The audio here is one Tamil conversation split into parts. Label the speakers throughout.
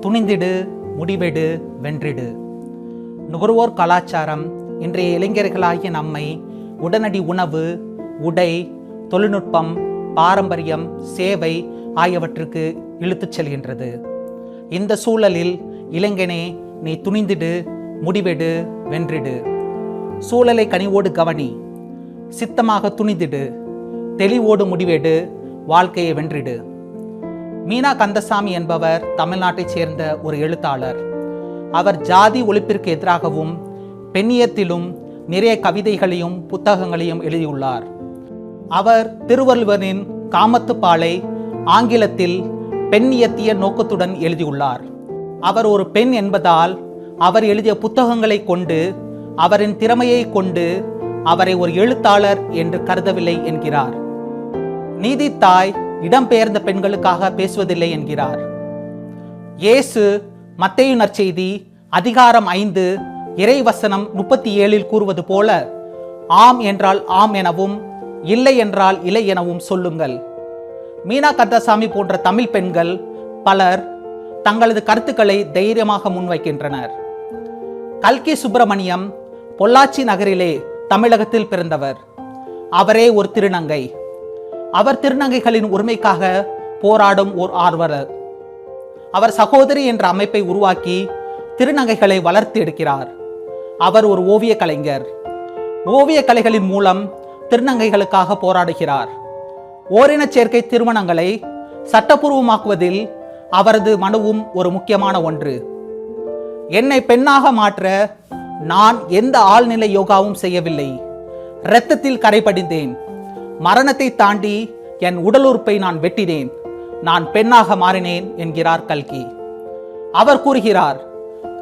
Speaker 1: துணிந்திடு முடிவெடு வென்றிடு. நுகர்வோர் கலாச்சாரம் இன்றைய இளைஞர்களாகிய நம்மை உடனடி உணவு உடை தொழில்நுட்பம் பாரம்பரியம் சேவை ஆகியவற்றுக்கு இழுத்துச் செல்கின்றது. இந்த சூழலில் இளைஞனே நீ துணிந்திடு முடிவெடு வென்றிடு. சூழலை கனிவோடு கவனி. சித்தமாக துணிந்திடு. தெளிவோடு முடிவெடு. வாழ்க்கையை வென்றிடு. மீனா கந்தசாமி என்பவர் தமிழ்நாட்டைச் சேர்ந்த ஒரு எழுத்தாளர். அவர் ஜாதி ஒழிப்பிற்கு எதிராகவும் பெண்ணியத்திலும் நிறைய கவிதைகளையும் புத்தகங்களையும் எழுதியுள்ளார். அவர் திருவள்ளுவரின் காமத்துப்பாலை ஆங்கிலத்தில் பெண்ணியத்திய நோக்கத்துடன் எழுதியுள்ளார். அவர் ஒரு பெண் என்பதால் அவர் எழுதிய புத்தகங்களை கொண்டு அவரின் திறமையை கொண்டு அவரை ஒரு எழுத்தாளர் என்று கருதவில்லை என்கிறார். நீதித்தாய் இடம்பெயர்ந்த பெண்களுக்காக பேசுவதில்லை என்கிறார். இயேசு மத்தேயு நற்செய்தி அதிகாரம் ஐந்து இறைவசனம் முப்பத்தி ஏழில் கூறுவது போல ஆம் என்றால் ஆம் எனவும் இல்லை என்றால் இல்லை எனவும் சொல்லுங்கள். மீனா கந்தசாமி போன்ற தமிழ் பெண்கள் பலர் தங்களது கருத்துக்களை தைரியமாக முன்வைக்கின்றனர். கல்கி சுப்பிரமணியம் பொள்ளாச்சி நகரிலே தமிழகத்தில் பிறந்தவர். அவரே ஒரு திருநங்கை. அவர் திருநங்கைகளின் உரிமைக்காக போராடும் ஓர் ஆர்வலர். அவர் சகோதரி என்ற அமைப்பை உருவாக்கி திருநங்கைகளை வளர்த்து எடுக்கிறார். அவர் ஒரு ஓவிய கலைஞர். ஓவிய கலைகளின் மூலம் திருநங்கைகளுக்காக போராடுகிறார். ஓரின சேர்க்கை திருமணங்களை சட்டப்பூர்வமாக்குவதில் அவரது மனுவும் ஒரு முக்கியமான ஒன்று. என்னை பெண்ணாக மாற்ற நான் எந்த ஆழ்நிலை யோகாவும் செய்யவில்லை. இரத்தத்தில் கரைபடிந்தேன் மரணத்தை தாண்டி என் உடல் உறுப்பை நான் வெட்டினேன். நான் பெண்ணாக மாறினேன் என்கிறார் கல்கி. அவர் கூறுகிறார்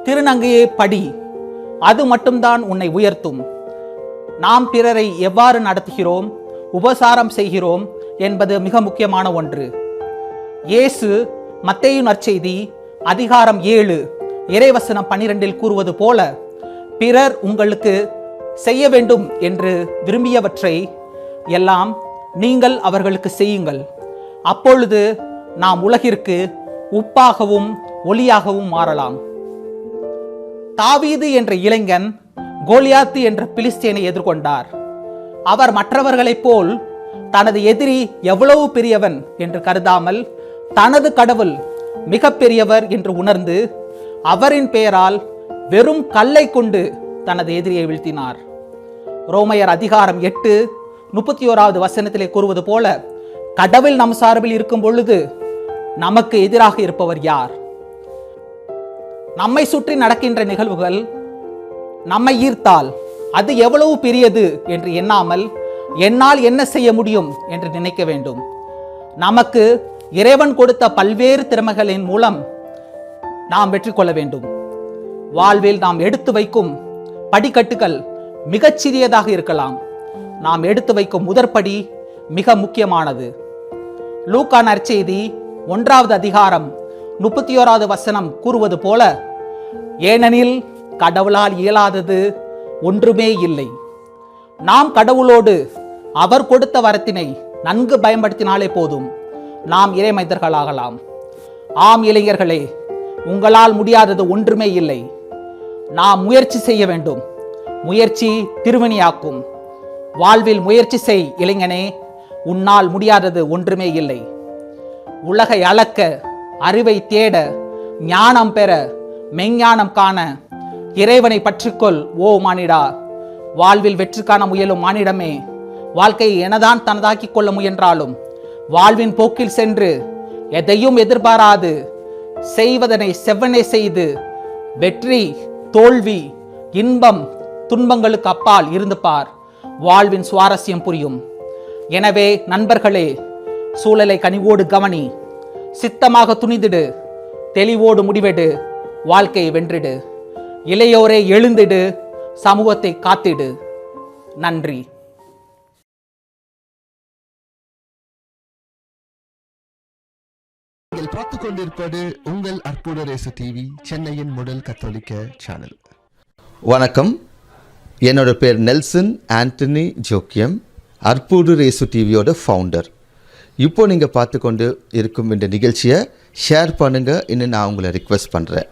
Speaker 1: திருநங்கையே படி. அது மட்டும்தான் உன்னை உயர்த்தும். நாம் பிறரை எவ்வாறு நடத்துகிறோம் உபசாரம் செய்கிறோம் என்பது மிக முக்கியமான ஒன்று. இயேசு மத்தேயு நற்செய்தி அதிகாரம் ஏழு இறைவசனம் பன்னிரெண்டில் கூறுவது போல பிறர் உங்களுக்கு செய்ய வேண்டும் என்று விரும்பியவற்றை எல்லாம் நீங்கள் அவர்களுக்கு செய்யுங்கள். அப்பொழுது நாம் உலகிற்கு உப்பாகவும் ஒளியாகவும் மாறலாம். தாவீது என்ற இளைஞன் கோலியாத்து என்ற பிலிஸ்தீனை எதிர்கொண்டார். அவர் மற்றவர்களைப் போல் தனது எதிரி எவ்வளவு பெரியவன் என்று கருதாமல் தனது கடவுள் மிக பெரியவர் என்று உணர்ந்து அவரின் பெயரால் வெறும் கல்லை கொண்டு தனது எதிரியை வீழ்த்தினார். ரோமையர் அதிகாரம் எட்டு முப்பத்தி ஓராவது வசனத்திலே கூறுவது போல கடவுள் நம் சார்பில் இருக்கும் பொழுது நமக்கு எதிராக இருப்பவர் யார்? நம்மை சுற்றி நடக்கின்ற நிகழ்வுகள் நம்மை ஈர்த்தால் அது எவ்வளவு பெரியது என்று எண்ணாமல் என்னால் என்ன செய்ய முடியும் என்று நினைக்க வேண்டும். நமக்கு இறைவன் கொடுத்த பல்வேறு திறமைகளின் மூலம் நாம் வெற்றி கொள்ள வேண்டும். வாழ்வில் நாம் எடுத்து வைக்கும் படிக்கட்டுகள் மிகச்சிறியதாக இருக்கலாம். நாம் எடுத்து வைக்கும் முதற்படி மிக முக்கியமானது. லூக்கா நற்செய்தி ஒன்றாவது அதிகாரம் முப்பத்தி ஓராவது வசனம் கூறுவது போல ஏனெனில் கடவுளால் இயலாதது ஒன்றுமே இல்லை. நாம் கடவுளோடு அவர் கொடுத்த வரத்தினை நன்கு பயன்படுத்தினாலே போதும். நாம் இறைமைந்தர்களாகலாம் ஆம் இளைஞர்களே உங்களால் முடியாதது ஒன்றுமே இல்லை. நாம் முயற்சி செய்ய வேண்டும். முயற்சி திருவினியாக்கும் வாழ்வில் முயற்சி செய் இளைஞனே. உன்னால் முடியாதது ஒன்றுமே இல்லை. உலகை அளக்க அறிவை தேட ஞானம் பெற மெஞ்ஞானம் காண இறைவனை பற்றிக்கொள் ஓ மானிடா. வாழ்வில் வெற்றி காண முயலும் மானிடமே. வாழ்க்கையை எனதான் தனதாக்கிக் கொள்ள முயன்றாலும் வாழ்வின் போக்கில் சென்று எதையும் எதிர்பாராது. செய்வதனை செவ்வனே செய்து வெற்றி தோல்வி இன்பம் துன்பங்களுக்கு அப்பால் இருந்து பார். வாழ்வின் சுவாரஸ்யம் புரியும். எனவே நண்பர்களே சூழலை கனிவோடு கவனி சித்தமாக துணிதிடு தெளிவோடு முடிவெடு வாழ்க்கையை வென்றிடு. இளையோரே எழுந்திடு சமூகத்தை காத்திடு. நன்றி.
Speaker 2: நீங்கள் பார்த்துக் கொண்டிருப்பது உங்கள் அற்புத ரேசு டிவி சென்னையின் முதல் கத்தோலிக்க சேனல்.
Speaker 3: வணக்கம். என்னோட பேர் நெல்சன் ஆண்டனி ஜோக்கியம். அற்புடு ரேசு டிவியோட ஃபவுண்டர் இப்போ நீங்கள் பார்த்து கொண்டு இருக்கும் இந்த நிகழ்ச்சியை ஷேர் பண்ணுங்கள் இன்னும் நான் உங்களை ரிக்வெஸ்ட் பண்ணுறேன்